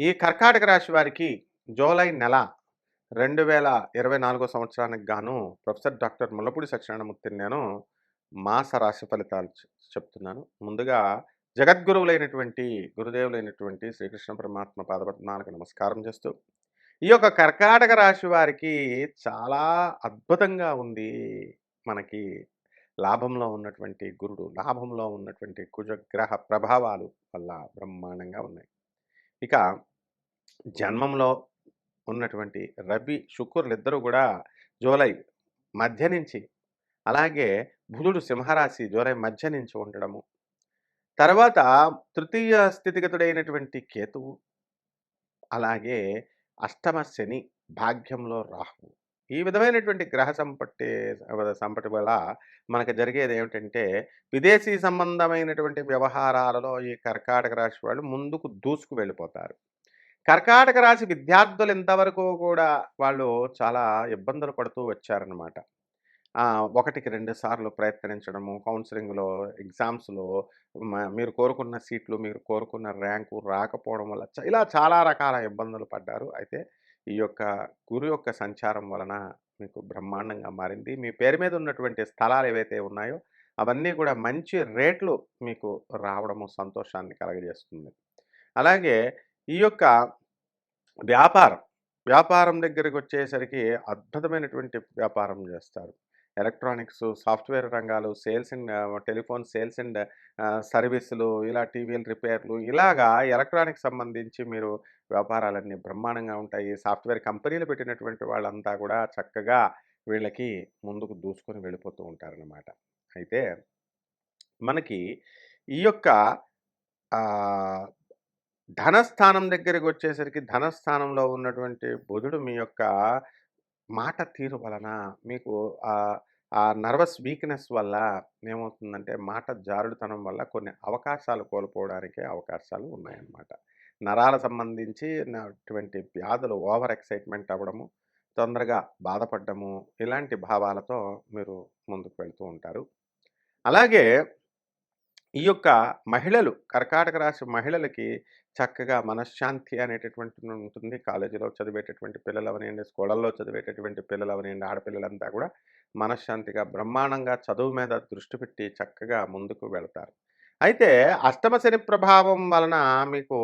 ఈ కర్కాటక రాశి వారికి జూలై నెల రెండు వేల ఇరవై నాలుగో సంవత్సరానికి గాను ప్రొఫెసర్ డాక్టర్ ముల్లపూడి సత్యనారాయణమూర్తిని నేను మాస రాశి ఫలితాలు చెప్తున్నాను. ముందుగా జగద్గురువులైనటువంటి గురుదేవులైనటువంటి శ్రీకృష్ణ పరమాత్మ పాదపద్మాలకు నమస్కారం చేస్తూ ఈ యొక్క కర్కాటక రాశి వారికి చాలా అద్భుతంగా ఉంది. మనకి లాభంలో ఉన్నటువంటి గురుడు లాభంలో ఉన్నటువంటి కుజగ్రహ ప్రభావాలు వల్ల బ్రహ్మాండంగా ఉన్నాయి. ఇక జన్మంలో ఉన్నటువంటి రవి శుక్రులు ఇద్దరు కూడా జూలై మధ్య నుంచి అలాగే బుధుడు సింహరాశి జూలై మధ్య నుంచి ఉండడము. తర్వాత తృతీయ స్థితిగతుడైనటువంటి కేతువు అలాగే అష్టమ శని భాగ్యంలో రాహువు ఈ విధమైనటువంటి గ్రహ సంపట్టి సంపటి వల్ల మనకు జరిగేది ఏమిటంటే విదేశీ సంబంధమైనటువంటి వ్యవహారాలలో ఈ కర్కాటక రాశి వాళ్ళు ముందుకు దూసుకు వెళ్ళిపోతారు. కర్కాటక రాశి విద్యార్థులు ఇంతవరకు కూడా వాళ్ళు చాలా ఇబ్బందులు పడుతూ వచ్చారనమాట ఒకటికి రెండు సార్లు ప్రయత్నించడము కౌన్సిలింగ్లో ఎగ్జామ్స్లో మీరు కోరుకున్న సీట్లు మీరు కోరుకున్న ర్యాంకు రాకపోవడం వల్ల చ- ఇలా చాలా రకాల ఇబ్బందులు పడ్డారు. అయితే ఈ యొక్క గురు యొక్క సంచారం వలన మీకు బ్రహ్మాండంగా మారింది. మీ పేరు మీద ఉన్నటువంటి స్థలాలు ఏవైతే ఉన్నాయో అవన్నీ కూడా మంచి రేట్లు మీకు రావడము సంతోషాన్ని కలగజేస్తుంది. అలాగే ఈ యొక్క వ్యాపారం. వ్యాపారం దగ్గరికి వచ్చేసరికి అద్భుతమైనటువంటి వ్యాపారం చేస్తారు. ఎలక్ట్రానిక్స్ సాఫ్ట్వేర్ రంగాలు sales and telephone sales and సర్వీసులు ఇలా టీవీల రిపేర్లు ఇలాగా ఎలక్ట్రానిక్స్ సంబంధించి మీరు వ్యాపారాలన్నీ బ్రహ్మాండంగా ఉంటాయి. సాఫ్ట్వేర్ కంపెనీలు పెట్టినటువంటి వాళ్ళంతా కూడా చక్కగా వీళ్ళకి ముందుకు దూసుకొని వెళ్ళిపోతూ ఉంటారనమాట అయితే మనకి ఈ యొక్క ధనస్థానం దగ్గరికి వచ్చేసరికి ధనస్థానంలో ఉన్నటువంటి బుధుడు మీ యొక్క మాట తీరు వలన మీకు ఆ నర్వస్ వీక్నెస్ వల్ల ఏమవుతుందంటే మాట జారుడుతనం వల్ల కొన్ని అవకాశాలు కోల్పోవడానికి అవకాశాలు ఉన్నాయన్నమాట. నరాల సంబంధించి అటువంటి వ్యాధులు ఓవర్ ఎక్సైట్మెంట్ అవ్వడము తొందరగా బాధపడ్డము ఇలాంటి భావాలతో మీరు ముందుకు వెళ్తూ ఉంటారు. అలాగే ఈ యొక్క మహిళలు కర్కాటక రాశి మహిళలకి చక్కగా మనశ్శాంతి అనేటటువంటి ఉంటుంది కాలేజీలో చదివేటటువంటి పిల్లలు అవనివ్వండి స్కూళ్ళల్లో చదివేటటువంటి పిల్లలు అవనివ్వండి ఆడపిల్లలంతా కూడా మనశ్శాంతిగా బ్రహ్మాండంగా చదువు మీద దృష్టి పెట్టి చక్కగా ముందుకు వెళతారు. అయితే అష్టమ శని ప్రభావం వలన మీకు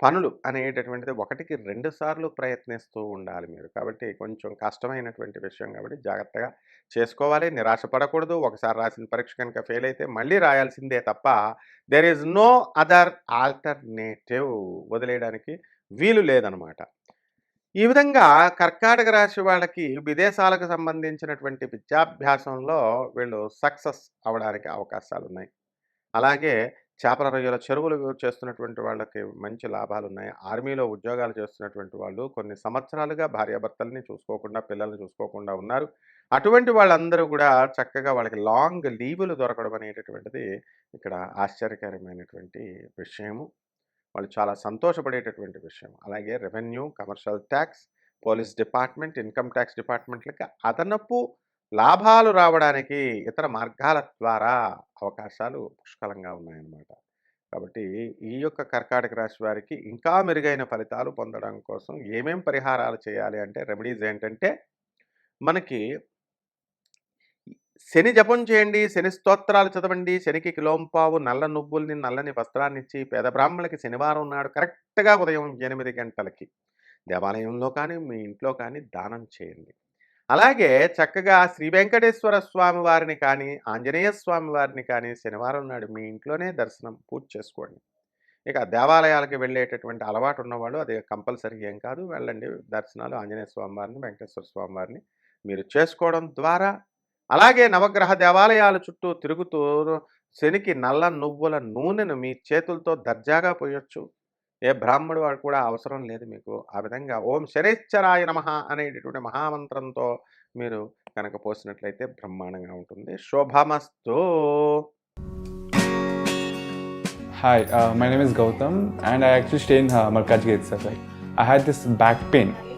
పనులు అనేటటువంటిది ఒకటికి రెండు సార్లు ప్రయత్నిస్తూ ఉండాలి మీరు. కాబట్టి కొంచెం కష్టమైనటువంటి విషయం కాబట్టి జాగ్రత్తగా చేసుకోవాలి. నిరాశ పడకూడదు ఒకసారి రాసిన పరీక్ష కనుక ఫెయిల్ అయితే మళ్ళీ రాయాల్సిందే తప్ప there is no other alternative వదిలేయడానికి వీలు లేదనమాట. ఈ విధంగా కర్కాటక రాశి వాళ్ళకి విదేశాలకు సంబంధించినటువంటి విద్యాభ్యాసంలో వీళ్ళు సక్సెస్ అవడానికి అవకాశాలు ఉన్నాయి అలాగే చేపల రొయ్యల చెరువులు చేస్తున్నటువంటి వాళ్ళకి మంచి లాభాలు ఉన్నాయి ఆర్మీలో ఉద్యోగాలు చేస్తున్నటువంటి వాళ్ళు కొన్ని సంవత్సరాలుగా భార్యాభర్తల్ని చూసుకోకుండా పిల్లల్ని చూసుకోకుండా ఉన్నారు. అటువంటి వాళ్ళందరూ కూడా చక్కగా వాళ్ళకి లాంగ్ లీవులు దొరకడం అనేటటువంటిది ఇక్కడ ఆశ్చర్యకరమైనటువంటి విషయము. వాళ్ళు చాలా సంతోషపడేటటువంటి విషయం. అలాగే revenue commercial tax police department income tax డిపార్ట్మెంట్లకి అదనపు లాభాలు రావడానికి ఇతర మార్గాల ద్వారా అవకాశాలు పుష్కలంగా ఉన్నాయన్నమాట. కాబట్టి ఈ యొక్క కర్కాటక రాశి వారికి ఇంకా మెరుగైన ఫలితాలు పొందడం కోసం ఏమేం పరిహారాలు చేయాలి అంటే రెమెడీస్ ఏంటంటే మనకి శని జపం చేయండి శని స్తోత్రాలు చదవండి శనికి కిలోంపావు నల్ల నువ్వుల్ని నల్లని వస్త్రాన్ని ఇచ్చి పేద బ్రాహ్మణులకి శనివారం నాడు కరెక్ట్గా ఉదయం ఎనిమిది గంటలకి దేవాలయంలో కానీ మీ ఇంట్లో కానీ దానం చేయండి. అలాగే చక్కగా శ్రీ వెంకటేశ్వర స్వామి వారిని కానీ ఆంజనేయ స్వామి వారిని కానీ శనివారం నాడు మీ ఇంట్లోనే దర్శనం పూర్తి చేసుకోండి. ఇక దేవాలయాలకు వెళ్ళేటటువంటి అలవాటు ఉన్నవాళ్ళు అది కంపల్సరీ ఏం కాదు. వెళ్ళండి దర్శనాలు ఆంజనేయ స్వామి వారిని వెంకటేశ్వర స్వామి వారిని మీరు చేసుకోవడం ద్వారా. అలాగే నవగ్రహ దేవాలయాల చుట్టూ తిరుగుతూ శనికి నల్ల నువ్వుల నూనెను మీ చేతులతో దర్జాగా పోయొచ్చు. ఏ బ్రాహ్మడు వాడు కూడా అవసరం లేదు మీకు. ఆ విధంగా ఓం శరేశ్చరాయ నమ అనేటటువంటి మహామంత్రంతో మీరు కనుక పోసినట్లయితే బ్రహ్మాండంగా ఉంటుంది. శోభమస్తు. Hi my name is Gautam and I actual stay in Markaz gate sir I had this back pain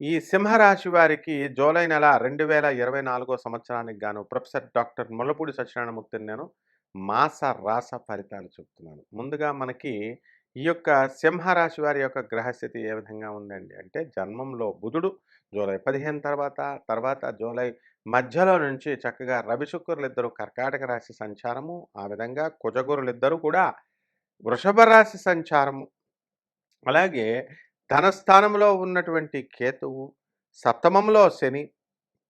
ఈ సింహరాశి వారికి జూలై నెల రెండు వేల ఇరవై నాలుగో సంవత్సరానికి గాను ప్రొఫెసర్ డాక్టర్ ముల్లపూడి సత్యనారాయణమూర్తిని నేను మాస రాస ఫలితాలు చెప్తున్నాను. ముందుగా మనకి ఈ యొక్క సింహరాశి వారి యొక్క గ్రహస్థితి ఏ విధంగా ఉందండి అంటే జన్మంలో బుధుడు జూలై పదిహేను తర్వాత తర్వాత జూలై మధ్యలో నుంచి చక్కగా రవిశుక్రులు ఇద్దరు కర్కాటక రాశి సంచారము ఆ విధంగా కుజగురులు ఇద్దరు కూడా వృషభ రాశి సంచారము. అలాగే ధనస్థానంలో ఉన్నటువంటి కేతువు సప్తమంలో శని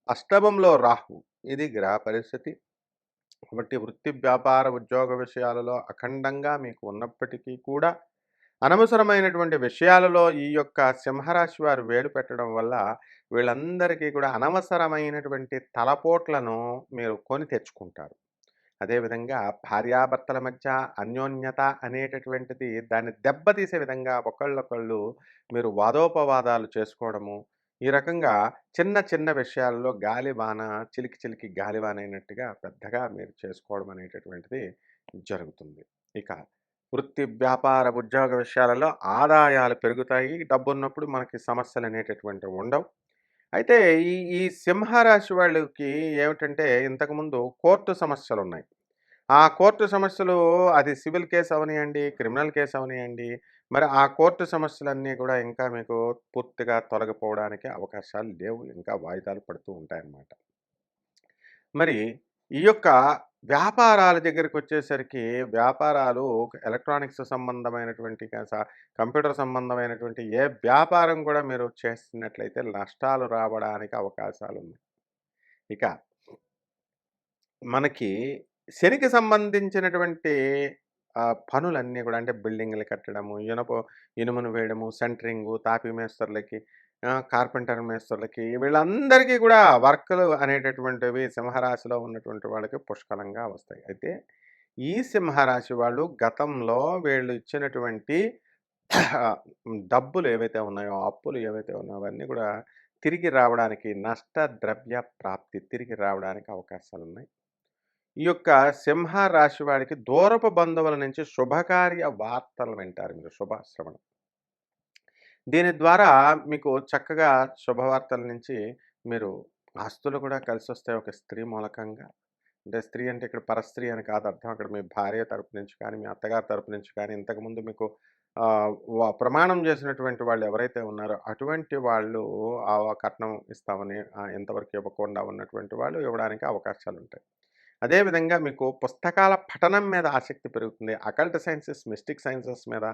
అష్టమంలో రాహు. ఇది గ్రహ పరిస్థితి. కాబట్టి వృత్తి వ్యాపార ఉద్యోగ విషయాలలో అఖండంగా మీకు ఉన్నప్పటికీ కూడా అనవసరమైనటువంటి విషయాలలో ఈ యొక్క సింహరాశి వారు వేలు పెట్టడం వల్ల వీళ్ళందరికీ కూడా అనవసరమైనటువంటి తలపోట్లను మీరు కొని తెచ్చుకుంటారు. అదేవిధంగా భార్యాభర్తల మధ్య అన్యోన్యత అనేటటువంటిది దాన్ని దెబ్బతీసే విధంగా ఒకళ్ళొకళ్ళు మీరు వాదోపవాదాలు చేసుకోవడము ఈ రకంగా చిన్న చిన్న విషయాల్లో గాలివాన చిలికి చిలికి గాలివాన అయినట్టుగా పెద్దగా మీరు చేసుకోవడం అనేటటువంటిది జరుగుతుంది. ఇక వృత్తి వ్యాపార ఉద్యోగ విషయాలలో ఆదాయాలు పెరుగుతాయి. డబ్బు ఉన్నప్పుడు మనకి సమస్యలు అనేటటువంటివి ఉండవు. అయితే ఈ ఈ సింహరాశి వాళ్ళకి ఏమిటంటే ఇంతకుముందు కోర్టు సమస్యలు ఉన్నాయి ఆ కోర్టు సమస్యలు అది సివిల్ కేసు అవనియండి క్రిమినల్ కేసు అవనియండి మరి ఆ కోర్టు సమస్యలన్నీ కూడా ఇంకా మీకు పూర్తిగా తొలగిపోవడానికి అవకాశాలు లేవు ఇంకా వాయిదాలు పడుతూ ఉంటాయన్నమాట. మరి ఈ యొక్క వ్యాపారాల దగ్గరికి వచ్చేసరికి వ్యాపారాలు ఎలక్ట్రానిక్స్ సంబంధమైనటువంటి కంప్యూటర్ సంబంధమైనటువంటి ఏ వ్యాపారం కూడా మీరు చేస్తున్నట్లయితే నష్టాలు రావడానికి అవకాశాలు ఉన్నాయి ఇక మనకి శనికి సంబంధించినటువంటి పనులన్నీ కూడా అంటే బిల్డింగ్లు కట్టడము ఇనుప ఇనుమును వేయడము సెంటరింగు తాపి మేస్తర్లకి కార్పెంటర్ మేస్తులకి వీళ్ళందరికీ కూడా వర్క్లు అనేటటువంటివి సింహరాశిలో ఉన్నటువంటి వాళ్ళకి పుష్కలంగా వస్తాయి. అయితే ఈ సింహరాశి వాళ్ళు గతంలో వీళ్ళు ఇచ్చినటువంటి డబ్బులు ఏవైతే ఉన్నాయో అప్పులు ఏవైతే ఉన్నాయో అవన్నీ కూడా తిరిగి రావడానికి నష్ట ద్రవ్య ప్రాప్తి తిరిగి రావడానికి అవకాశాలు ఉన్నాయి. ఈ యొక్క సింహ రాశి వాడికి దూరపు బంధువుల నుంచి శుభకార్య వార్తలు వింటారు మీరు శుభశ్రవణం. దీని ద్వారా మీకు చక్కగా శుభవార్తల నుంచి మీరు ఆస్తులు కూడా కలిసి వస్తాయి ఒక స్త్రీ మూలకంగా. అంటే స్త్రీ అంటే ఇక్కడ పరస్త్రీ అని కాదు అర్థం. అక్కడ మీ భార్య తరపు నుంచి కానీ మీ అత్తగారి తరపు నుంచి కానీ ఇంతకుముందు మీకు ప్రమాణం చేసినటువంటి వాళ్ళు ఎవరైతే ఉన్నారో అటువంటి వాళ్ళు ఆ కట్నం ఇస్తామని ఎంతవరకు ఇంతవరకు ఇవ్వకుండా ఉన్నటువంటి వాళ్ళు ఇవ్వడానికి అవకాశాలు ఉంటాయి అదేవిధంగా మీకు పుస్తకాల పఠనం మీద ఆసక్తి పెరుగుతుంది. అకల్ట్ సైన్సెస్ మిస్టిక్ సైన్సెస్ మీద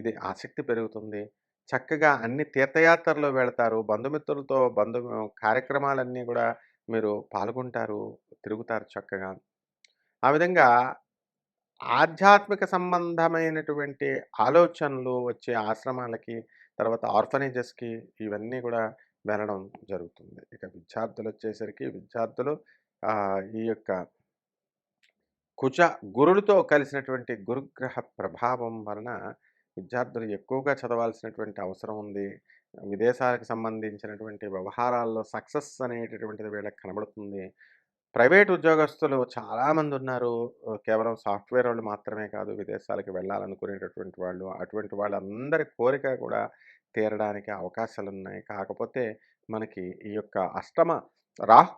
ఇది ఆసక్తి పెరుగుతుంది. చక్కగా అన్ని తీర్థయాత్రలు వెళతారు. బంధుమిత్రులతో బంధు కార్యక్రమాలన్నీ కూడా మీరు పాల్గొంటారు తిరుగుతారు చక్కగా. ఆ విధంగా ఆధ్యాత్మిక సంబంధమైనటువంటి ఆలోచనలు వచ్చే ఆశ్రమాలకి తర్వాత ఆర్ఫనేజెస్కి ఇవన్నీ కూడా వెళ్ళడం జరుగుతుంది. ఇక విద్యార్థులు వచ్చేసరికి విద్యార్థులు ఈ యొక్క కుజ గురులతో కలిసినటువంటి గురుగ్రహ ప్రభావం వలన విద్యార్థులు ఎక్కువగా చదవాల్సినటువంటి అవసరం ఉంది. విదేశాలకు సంబంధించినటువంటి వ్యవహారాల్లో సక్సెస్ అనేటటువంటిది వీళ్ళకి కనబడుతుంది. ప్రైవేట్ ఉద్యోగస్తులు చాలామంది ఉన్నారు. కేవలం సాఫ్ట్వేర్ వాళ్ళు మాత్రమే కాదు విదేశాలకు వెళ్ళాలనుకునేటటువంటి వాళ్ళు అటువంటి వాళ్ళందరి కోరిక కూడా తీరడానికి అవకాశాలు ఉన్నాయి కాకపోతే మనకి ఈ యొక్క అష్టమ రాహు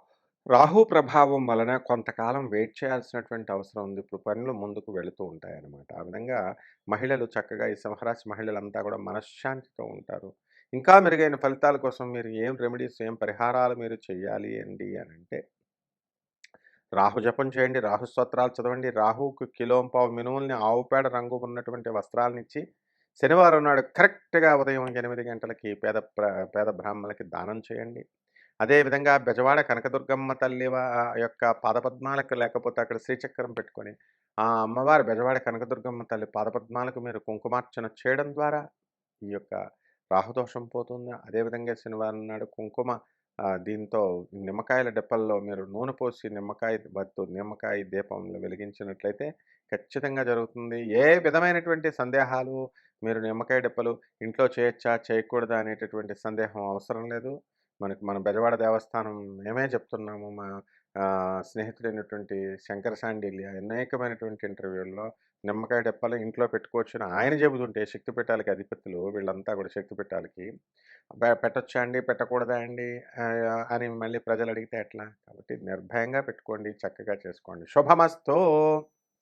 రాహు ప్రభావం వలన కొంతకాలం వెయిట్ చేయాల్సినటువంటి అవసరం ఉంది. ఇప్పుడు పనులు ముందుకు వెళుతూ ఉంటాయన్నమాట. ఆ విధంగా మహిళలు చక్కగా ఈ సింహరాశి మహిళలంతా కూడా మనశ్శాంతితో ఉంటారు. ఇంకా మెరుగైన ఫలితాల కోసం మీరు ఏం రెమెడీస్ ఏం పరిహారాలు మీరు చేయాలి అండి అని అంటే రాహు జపం చేయండి రాహు స్తోత్రాలు చదవండి రాహుకు కిలో పావు మినుముల్ని ఆవు పేడ రంగు ఉన్నటువంటి వస్త్రాలను ఇచ్చి శనివారం నాడు కరెక్ట్గా ఉదయం ఎనిమిది గంటలకి పేద ప్ర- పేద బ్రాహ్మణులకి దానం చేయండి. అదేవిధంగా బెజవాడ కనకదుర్గమ్మ తల్లి యొక్క పాదపద్మాలకు లేకపోతే అక్కడ శ్రీచక్రం పెట్టుకొని ఆ అమ్మవారి బెజవాడ కనకదుర్గమ్మ తల్లి పాదపద్మాలకు మీరు కుంకుమార్చన చేయడం ద్వారా ఈ యొక్క రాహుదోషం పోతుంది. అదేవిధంగా శనివారం నాడు కుంకుమ దీంతో నిమ్మకాయల డెప్పల్లో మీరు నూనె పోసి నిమ్మకాయ వత్తు నిమ్మకాయ దీపంలో వెలిగించినట్లయితే ఖచ్చితంగా జరుగుతుంది. ఏ విధమైనటువంటి సందేహాలు మీరు నిమ్మకాయ డెప్పలు ఇంట్లో చేయొచ్చా చేయకూడదా అనేటటువంటి సందేహం అవసరం లేదు. మనకి మన బెజవాడ దేవస్థానం మేమే చెప్తున్నాము. మా స్నేహితుడైనటువంటి శంకర సాండిల్య అనేకమైనటువంటి ఇంటర్వ్యూల్లో నిమ్మకాయ డెప్పలు ఇంట్లో పెట్టుకోవచ్చు ఆయన చెబుతుంటే శక్తి పెట్టాలకి అధిపతులు వీళ్ళంతా కూడా శక్తి పెట్టాలకి పెట్టొచ్చా అండి? పెట్టకూడదా అండి? అని మళ్ళీ ప్రజలు అడిగితే ఎట్లా? కాబట్టి నిర్భయంగా పెట్టుకోండి చక్కగా చేసుకోండి. శుభమస్తో.